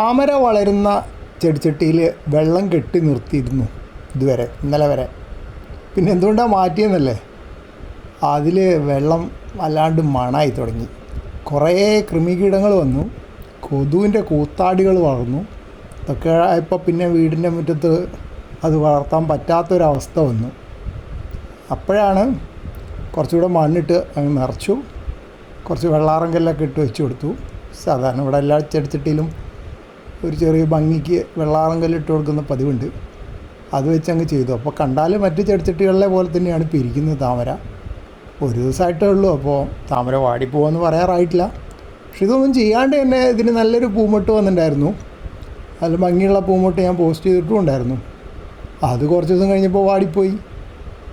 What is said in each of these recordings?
താമര വളരുന്ന ചെടിച്ചട്ടിയിൽ വെള്ളം കെട്ടി നിർത്തിയിരുന്നു ഇതുവരെ ഇന്നലെ വരെ. പിന്നെ എന്തുകൊണ്ടാണ് മാറ്റിയെന്നല്ലേ? അതിൽ വെള്ളം വല്ലാണ്ട് മണായി തുടങ്ങി. കുറേ കൃമികീടങ്ങൾ വന്നു കൊതുവിന്റെ കൂത്താടികൾ വളർന്നു. ഇതൊക്കെ ഇപ്പോൾ പിന്നെ വീടിന്റെ മുറ്റത്ത് അത് വളർത്താൻ പറ്റാത്തൊരവസ്ഥ വന്നു. അപ്പോഴാണ് കുറച്ചുകൂടെ മണ്ണിട്ട് അങ്ങ് നിറച്ചു. കുറച്ച് വെള്ളാറങ്കല്ലൊക്കെ ഇട്ട് വെച്ച് കൊടുത്തു. സാധാരണ ഇവിടെ എല്ലാ ചെടിച്ചട്ടിയിലും ഒരു ചെറിയ ഭംഗിക്ക് വെള്ളാറം കല്ലിട്ട് കൊടുക്കുന്ന പതിവുണ്ട്. അത് വെച്ച് അങ്ങ് ചെയ്തു. അപ്പോൾ കണ്ടാൽ മറ്റ് ചെടിച്ചട്ടികളിലെ പോലെ തന്നെയാണ് ഇപ്പോൾ ഇരിക്കുന്നത് താമര. ഒരു ദിവസമായിട്ടേ ഉള്ളൂ. അപ്പോൾ താമര വാടിപ്പോവെന്ന് പറയാറായിട്ടില്ല. പക്ഷെ ഇതൊന്നും ചെയ്യാണ്ട് തന്നെ ഇതിന് നല്ലൊരു പൂമൊട്ട് വന്നിട്ടുണ്ടായിരുന്നു. നല്ല ഭംഗിയുള്ള പൂമൊട്ട് ഞാൻ പോസ്റ്റ് ചെയ്തിട്ടും ഉണ്ടായിരുന്നു. അത് കുറച്ച് ദിവസം കഴിഞ്ഞപ്പോൾ വാടിപ്പോയി.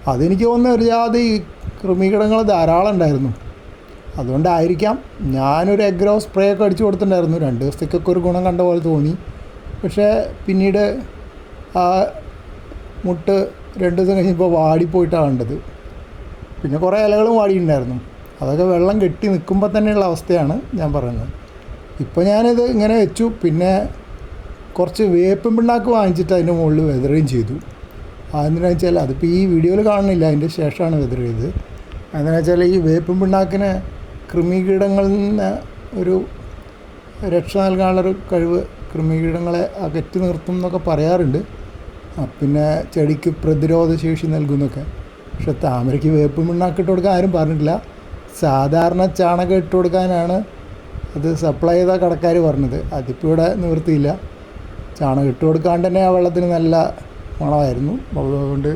അതെനിക്ക് തോന്നുന്ന ഒരു ജാതി കൃമികീടങ്ങൾ ധാരാളം ഉണ്ടായിരുന്നു. അതുകൊണ്ടായിരിക്കാം. ഞാനൊരു എഗ്രോ സ്പ്രേ ഒക്കെ അടിച്ചു കൊടുത്തിട്ടുണ്ടായിരുന്നു. രണ്ട് ദിവസത്തേക്കൊക്കെ ഒരു ഗുണം കണ്ട പോലെ തോന്നി. പക്ഷേ പിന്നീട് ആ മുട്ട് രണ്ട് ദിവസം കഴിഞ്ഞപ്പോൾ വാടിപ്പോയിട്ടാണ് കണ്ടത്. പിന്നെ കുറേ ഇലകളും വാടിയിട്ടുണ്ടായിരുന്നു. അതൊക്കെ വെള്ളം കെട്ടി നിൽക്കുമ്പോൾ തന്നെയുള്ള അവസ്ഥയാണ് ഞാൻ പറയുന്നത്. ഇപ്പോൾ ഞാനിത് ഇങ്ങനെ വെച്ചു. പിന്നെ കുറച്ച് വേപ്പും പിണ്ണാക്ക് വാങ്ങിച്ചിട്ട് അതിന്റെ മുകളിൽ വെതറുകയും ചെയ്തു. അതെന്തിനാ വെച്ചാൽ അതിപ്പോൾ ഈ വീഡിയോയിൽ കാണുന്നില്ല. അതിന്റെ ശേഷമാണ് വെതർ ചെയ്തത് അതെന്താ വെച്ചാൽ ഈ വേപ്പും പിണ്ണാക്കിന് കൃമികീടങ്ങളിൽ നിന്ന് ഒരു രക്ഷ നൽകാനുള്ളൊരു കഴിവ് കൃമികീടങ്ങളെ അകറ്റി നിർത്തും എന്നൊക്കെ പറയാറുണ്ട്. പിന്നെ ചെടിക്ക് പ്രതിരോധ ശേഷി നൽകുന്നൊക്കെ. പക്ഷെ താമരയ്ക്ക് വേപ്പ് മണ്ണാക്കി ഇട്ട് കൊടുക്കാൻ ആരും പറഞ്ഞിട്ടില്ല. സാധാരണ ചാണകം ഇട്ട് കൊടുക്കാനാണ് അത് സപ്ലൈ ചെയ്ത കടക്കാർ പറഞ്ഞത്. അതിപ്പോൾ ഇവിടെ നിവൃത്തിയില്ല. ചാണകം ഇട്ട് കൊടുക്കാണ്ട് തന്നെ ആ വെള്ളത്തിന് നല്ല മണമായിരുന്നു. അതുകൊണ്ട്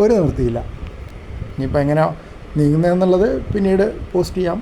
ഒരു നിവൃത്തിയില്ല. ഇനിയിപ്പോൾ എങ്ങനെ നീങ്ങുന്നതെന്നുള്ളത് പിന്നീട് പോസ്റ്റ് ചെയ്യാം.